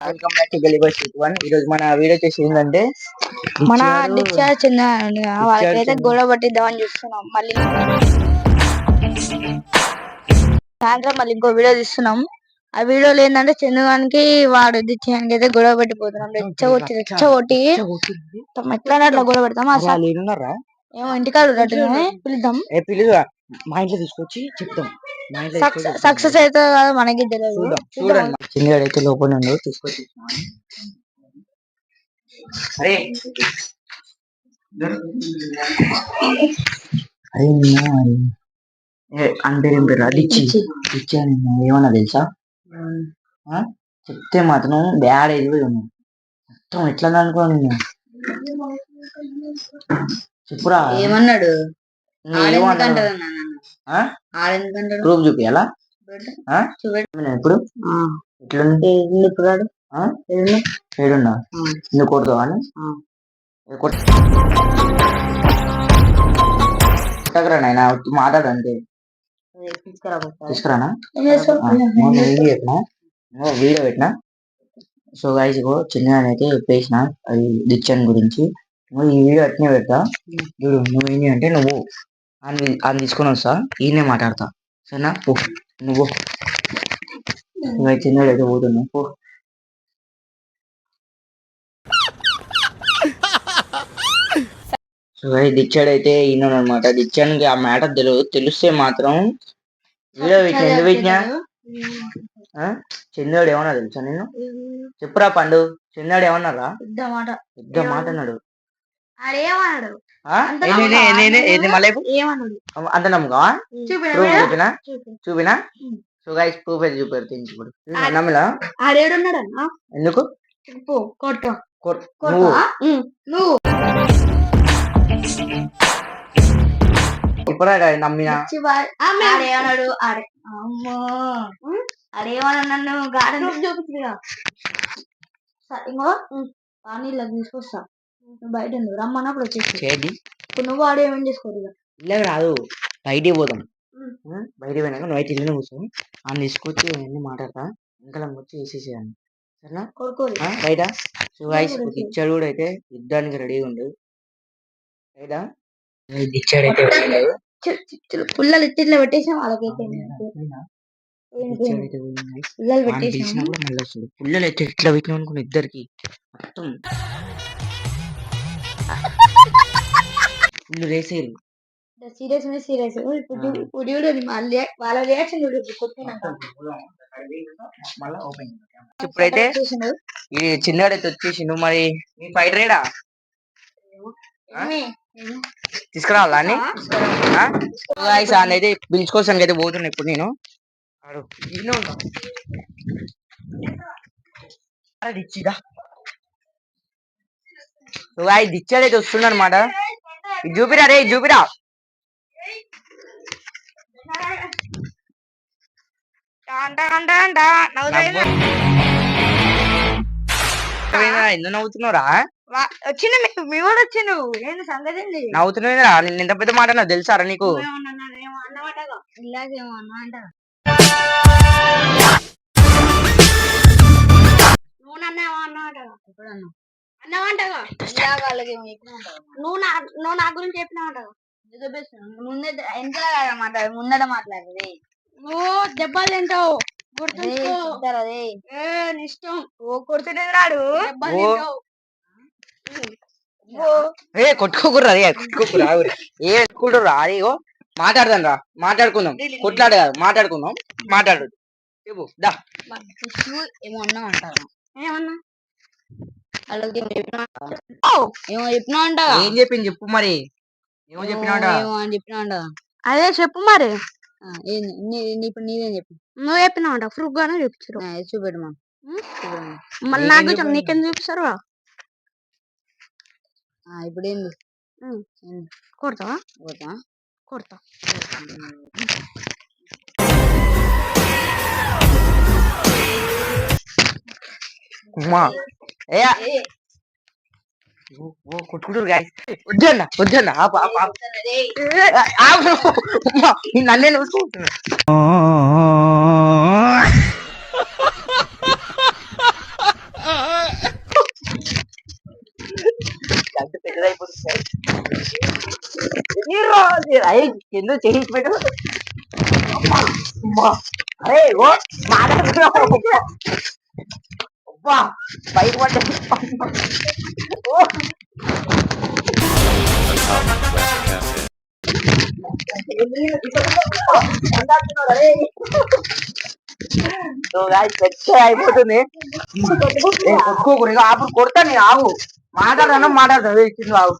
Welcome back to గలీబర్ street one ఈ రోజు మన వీడియో చేసి ఏంటంటే మన డిశ్చార్జ్ చెందిన వాళ్ళకైతే గొడవ పట్టిద్దామని చూస్తున్నాం. మళ్ళీ సాయంత్రం మళ్ళీ ఇంకో వీడియో తీస్తున్నాం. ఆ వీడియోలో ఏంటంటే చందుగానికి వాడు దిచ్చానికి అయితే గొడవ పెట్టిపోతున్నాం. రెచ్చగొట్టి రెచ్చగొట్టి. ఎట్లా గొడవ పెడతాం ఏడున్నారా? ఏమో ఇంటికాడ పిలుద్దాం. మా ఇంట్లో తీసుకొచ్చి చెప్తాం. మా ఇంట్లో సక్సెస్ అయితే కాదో మనకి తెలియదు. చూడండి. అయితే లోపల ఉండు తీసుకొచ్చి అరే. అరే అని పేరు ఏం పేరు అని ఏమన్నా తెలుసా? చెప్తే మాత్రం బ్యాడ్ అయిపోయి ఉన్నాం మొత్తం ఎట్లా అనుకో నేను చెప్పురా. ఏమన్నాడు? ప్రూఫ్ చూపియాలా ఇప్పుడు ఎట్లుంది ఇప్పుడు? ఏడున్నా. నువ్వు కొడతావా అని? ఆ. ఏ కొట్- కొట్టకురా నాయనా వచ్చి మాట్లాడు అంతే. తీసుకురానా? వీడియో పెట్టినా నేను వీడియో పెట్టినా? సో గైస్ ఇగో చిన్నగా అయితే చెప్పేసిన అది డిక్షన్ గురించి. నువ్వు ఈ వీడియో అట్నే పెడతా. చూడు నువ్వు ఏంటి అంటే నువ్వు అని అని తీసుకొని వస్తా. ఈయనే మాట్లాడతా. సరేనా? పో. నువ్వు నువ్వు చిన్నవాడు అయితే పోతున్నావు పో. సో దిచ్చాడు అయితే ఈయన అనమాట దిచ్చానికి ఆ మ్యాటర్ తెలియదు తెలిస్తే మాత్రం వీడియో ఆ? చంద్రుడు ఏమన్నా తెలుసా నేను చెప్పురా పండు. చంద్రుడు ఏమన్నారా? పెద్ద మాట. పెద్ద మాట అన్నాడు. అంత నమ్మకమా చూపినా? ప్రూఫ్ చూపినా? చూపి. చూపినా? ఉం. సో గైస్ ప్రూఫ్ అయితే నమ్మలా? అన్న ఎందుకు? నువ్వు. ఇప్పుడు నమ్మినా? అమ్మో. ఆడేమన్నా నన్ను గార్డెన్ చూపించగా ఇంకో? నీళ్ళకి తీసుకొస్తా. బయట ఉండు రమ్మన్నప్పుడు వచ్చేసి. చేయండి ఇప్పుడు నువ్వు ఆడే ఏమేం చేసుకోరు. ఇలా రాదు. బయటికి పోదాం? బయటికి పోయినాక నువ్వు అయితే ఇల్లు కూర్చొని ఆమె తీసుకొచ్చి అన్ని మాట్లాడతా. ఇంకా వచ్చి వేసేసేయాలి సరేనా? కొడుకోరు బయట? సో గైస్ కూడా ఓకే. ఇచ్చాడు కూడా అయితే యుద్ధానికి రెడీగా ఉండు. బయట? ఇచ్చాడు అయితే వచ్చిండు. పుల్లలు ఇట్లా పెట్టేసాం వాళ్ళకైతే. పుల్లలు వాడిని పెట్టేసాం పిలిచినప్పుడు మళ్ళీ వస్తాడు పుల్లలు అయితే ఇట్లా పెట్టినాం అనుకున్న ఇద్దరికి. మొత్తం. ఫుల్ రేసేరు సీరియస్ మీద సీరియస్ ఇప్పుడు అది వాళ్ళ రియా- వాళ్ళ రియాక్షన్ చూడు ఇప్పుడు కొట్టినాక. మళ్ళీ ఓపెన్ ఇప్పుడైతే. ఈ చిన్నవాడైతే వచ్చేసిండు మరి మీ ఫైట్ రేడా? తీసుకురావాలా అని అయితే పిలుచుకోసానికి అయితే పోతున్నా ఇప్పుడు నేను. గాయ దిచ్చాడు అయితే వస్తుంది అనమాట ఇది చూపిరా రే చూపిరా? ఎందుకు నవ్వుతున్నావురా? వా- వచ్చిండు మీ- వాడు వచ్చిండు. ఏంది సంగతి నవ్వుతున్నావురా నేను ఎంత పెద్ద మాట తెలుసారా నీకు? నువ్వేమన్నా నన్ను ఏమో అన్నవాటగా ఇలాగేమో అన్నా అంట నువ్వు నన్ను ఏమో అన్నవాటగా? నువ్వు నా నువ్వు నా గురించి చెప్పినావంటగా? ముందే మాట్లాడు ముందట మాట్లాడేది నువ్వు దెబ్బలు తింటావు. ఓ కొడుతుండే రాడు. దెబ్బలు. తింటావు. ఏ కొట్టుకోకుర్రా రే కొట్టుకోకురా ఆగురా. ఏ కొట్టుకుంటుర్రా అయ్యో మాట్లాడదాం రా. మాట్లాడుకుందాం. కొట్లాడు కాదు మాట్లాడుకుందాం. మాట్లాడు. చెప్పు దా. ఏమో అన్నా అంటారు ఏమన్నా? ఏమో చెప్పినా చెప్పినా అంట ఏం చెప్పింది చెప్పు మరి. ఏమో చెప్పినాడ ఏమో అని చెప్పినా అంట అదే చెప్పు మరి. ఏంది నీ- నీ- ఇప్పుడు నీదేం చెప్పు. నువ్వు చెప్పినావు అంట ప్రూఫ్ గానే చూపించారు చూపెట్టు మా మళ్ళీ నీకేం నాకు చెప్పు? చెప్పు, నీకేం చూపిస్తారు ఇప్పుడు ఏంది? కొడతావా? కొడతా? కొడతా. ఓ కొట్టుకుంటారు గాయ వద్దన్న వద్దన్న నన్నే చూసుకుంటున్నా ఎందుకు చేయించి పెట్టు అరే ఓ మాట్లాడుతున్నావు అబ్బా బయట పడ్డా అయిపోతుంది ఏ, కొట్టుకోకూడదు ఇక అప్పుడు కొడతా నేను ఆగు మాట్లాడను మాట్లాడతాను ఇచ్చింది ఆగు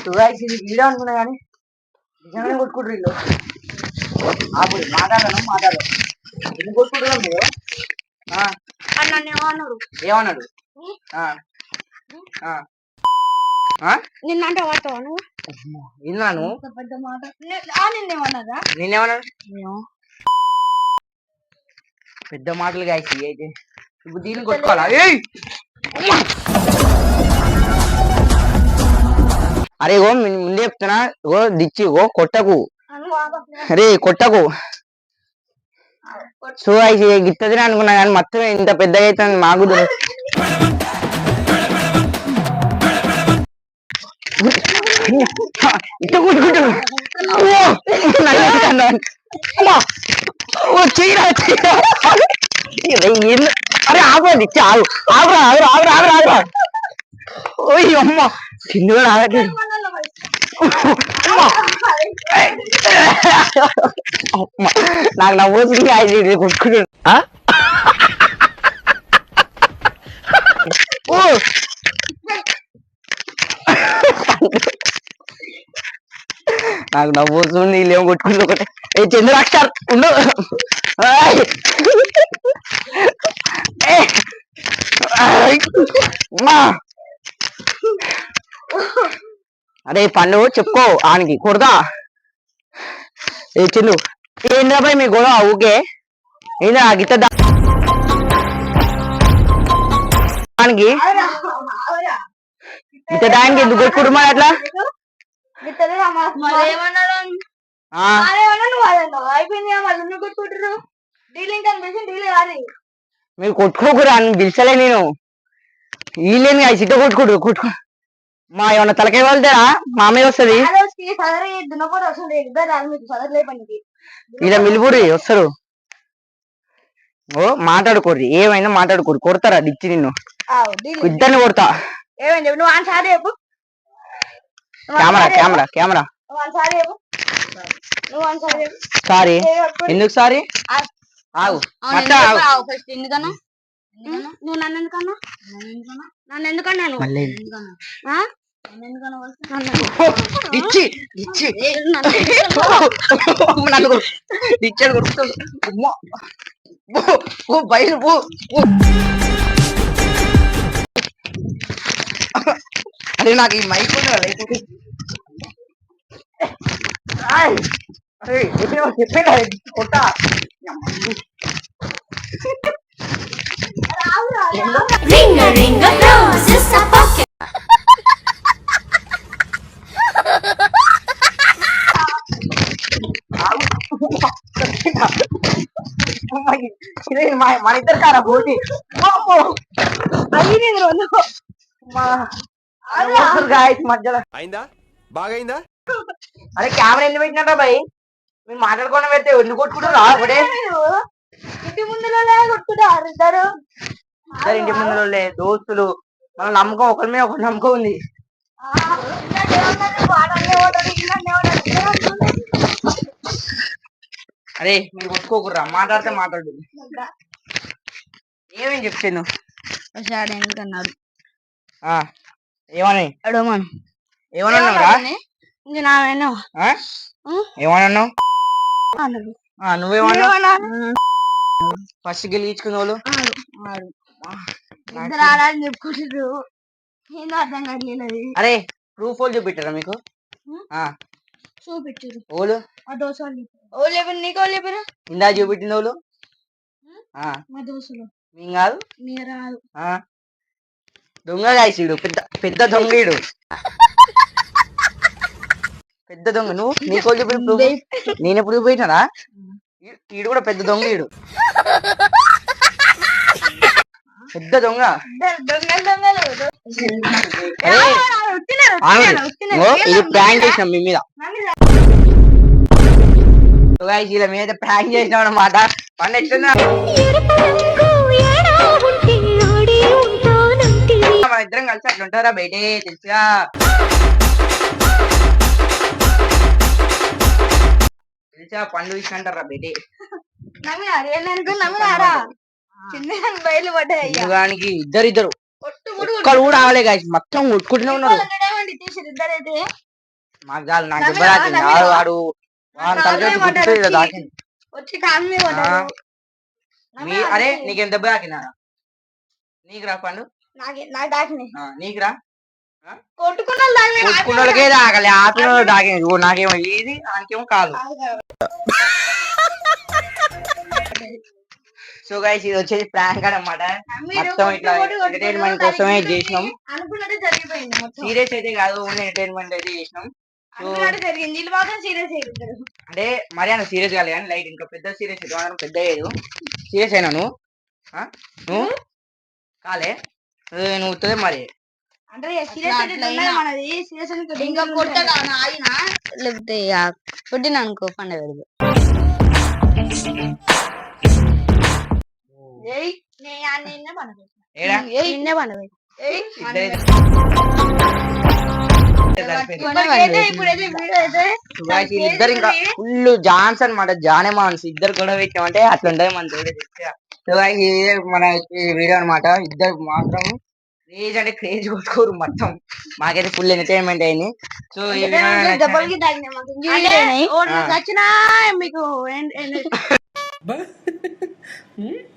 సో గాయ్స్ ఇది వీడియో అనుకున్నా కానీ నిజంగానే కొట్టుకుంటారు వీళ్ళు ఆపు మాట్లాడను మాట్లాడను ఎందుకు కొట్టుకుంటున్నాం మీరు నన్ను ఏమన్నాడు? ఆ, ఆ, ఆ? నిన్నంటే వాడతావా నువ్వు? విన్నాను పెద్ద మాట? నిన్నేమన్నాడు? పెద్ద మాటలు గాయసి అయితే ఇప్పుడు దీన్ని కొట్టుకోవాలా! అరే ఓ ముందే చెప్తున్నా. ఓ దిచ్చి ఓ కొట్టకు. అరే కొట్టకు. సో అయితే గిత్తదిని అనుకున్నా కానీ మొత్తం ఇంత పెద్దగా అవుతుంది మాకు తెలియదు. ఇట్ట కొట్టుకుంటా ఓ! నన్ను ఎత్తుకున్నాను. అమ్మా! ఓ చెయ్యరా చెయ్యరా అరే? అరే ఆగు ఆగురా ఆగురా ఆగురా ఆగురా ఆగురా ఓయ్ అమ్మ తిండి కూడా ఆగట్లేదు. నాకు నవ్వు వస్తుంది అది కొట్టుకుంటాడు నాకు నవ్వు వస్తుంది వీళ్ళేమో కొట్టుకుంటూ ఒకటే ఏ చంద్రాక్షర్ ఉండు! అరే పండు చెప్పుకో ఆనికి కొడతా ఏ చిన్ను ఏంద్రా భయ్ మీ గొడవ ఊకే? ఏంద్రా ఆ గిత్త దానికి? గిత్త దానికి ఎందుకు కొట్టుకుంటున్నా అట్లా? ఆ, మీరు కొట్టుకోకురా అని పిలిచలే నేను. వీళ్ళేమి సిట్ట కొట్టుకుంటు కొట్టుకో మా ఏమన్నా తలకాయ వెళ్తారా మా అమ్మాయి వస్తుంది. సదరి దున్నపోతే వస్తుంది ఇద్దరు రాదు మీకు సదరు లేపనికి ఇలా మిలిపూరి వస్తారు. ఓ మాట్లాడుకోర్రి. ఏమైనా మాట్లాడుకోరు కొడతారా డిచ్చి నిన్ను? ఇద్దరిని కొడతా. ఏమైంది? నువ్వు అని సారీ చెప్పు కెమెరా కెమెరా కెమెరా. సారీ. ఎందుకు సారీ? ఆగు? ఎందుకన్నా? నువ్వు నన్ను ఎందుకన్నా? నన్ను ఎందుకన్నా? నన్ను ఎందుకన్నా? డిచ్చి ఏ, నన్ను ఎందుకన్నా? నన్ను కొడు. డిచ్చాడు కొడుతాడు అమ్మా. పో, పో బయలు పో పో. అరే నాకు ఈ మైక్ లేకపోతే. అరే చెప్పినా చెప్పినా కొట్టా రావురా, ఏందో? Ring a ring a roses a pocket. మన ఇద్దరు కారా పోటీ. అయ్యింది మధ్యలో. అయిందా? బాగైందా? అరే కెమెరా ఎందుకు పెట్టినట్రా భయ్? మీరు మాట్లాడుకోవడం పెడితే ఎందుకు కొట్టుకుంటారు ఒకటే ఇంటి ముందులో కొట్టుకుంటారు ఇద్దరు. ఇద్దరు ఇంటి ముందు దోస్తులు. మన నమ్మకం ఒకరి మీద ఒకరి నమ్మకం ఉంది. అరే మీరు కొట్టుకోకుర్రా మాట్లాడితే మాట్లాడు. ఏమేం చెప్తాను ఒకసారి ఏమని? అడగమను. ఏమన్నావురా ఇంక నావేనా? ఏమన్నావు ఏమన్నాను? ఫస్ట్ గెలిగించుకున్న వాళ్ళు? ఆడు, ఆడు. ఇద్దరు ఆడాలని చెప్పుకుంటారు ఏందో అర్థం కావట్లేదు అది. అరే ప్రూఫ్ వాళ్ళు చూపెట్టారా మీకు? ఆ. చూపించారు ఓలు మా దోశ ఓ లేపరు నీకో లేపరు ఇందా చూపెట్టింది ఆ. మా దోశలు. మేము కాదు? నీ రాదు. ఆ. దొంగ కాయసీడు పెద్ద పెద్ద దొంగీడు పెద్ద దొంగ. నువ్వు నీకో చెప్పి ప్రూఫ్? నేను ఎప్పుడు పోయినారా ఈడు కూడా పెద్ద దొంగ ఈడు. పెద్ద దొంగ. ఇది ప్రాంక్ చేసినాం మీ మీద. వీళ్ళ మీద ప్రాంక్ చేసినాం అనమాట మన ఇద్దరం కలిసి అట్లా ఉంటారా బయటే తెలుసుగా? తెలుసా? పండు ఇచ్చినంటారా బయటే? నమ్మినారు. నమ్మినారా? చిన్న బయలు పడ్డాయి అయ్యా. దానికి ఇద్దరు ఇద్దరు ఒట్టు ముడు ఒక్కరు కూడా ఆవలే గాయస్ మొత్తం కొట్టుకుంటూనే ఉన్నారు. ఇద్దరైతే? మాకు చాలు నాకు. నమ్మినా. వాడు వచ్చి. మీ అరే. నీకేం దెబ్బ తాకిందా? నీకు రా పండు. నాకే రా. తాగలే ఆపిన ఇగో నాకేమో ఇది నాకేమో కాదు సో గైస్ ఇది వచ్చేసి ప్రాంక్ అన్నమాట. మీరు మొత్తం ఇట్లా ఎంటర్టైన్మెంట్ కోసమే చేసినాం. అనుకున్నట్టు జరిగిపోయింది మొత్తం. సీరియస్ అయితే కాదు ఓన్లీ ఎంటర్టైన్మెంట్ అయితే చేసినాం. జరిగింది. మాత్రం సీరియస్ అంటే మరి అంత సీరియస్ కాలేదు కానీ లైట్ ఇంకా పెద్ద సీరియస్ పెద్ద అయ్యేది సీరియస్ అయినా నువ్వు? ఆ? నువ్వు? కాలే. నువ్వు ఉత్తదే మరి. అంటే సీరియస్ అయితే ఉన్నది మనది. సీరియస్ ఇంకా కొట్టగా ఆగిన? లేకపోతే కొట్టిన అనుకో పండుగ నిన్నే వీళ్ళిద్దరు ఇంకా ఫుల్ జాన్స్ అనమాట జానే మాన్స్. ఇద్దరు గొడవ పెట్టామంటే అట్లా ఉండదు మన మన వీడియో అన్నమాట. ఇద్దరు మాత్రం క్రేజ్ అంటే క్రేజ్ కొట్టుకోరు మొత్తం. మాకైతే ఫుల్ ఎంటర్టైన్మెంట్ అయింది. సో దెబ్బలకి మాకు.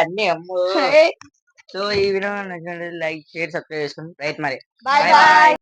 అన్ని అమ్ము. సో ఈ వీడియో నచ్చినట్లయితే లైక్ షేర్ సబ్స్క్రైబ్ చేసుకోండి రైట్ మరి బాయ్. బాయ్.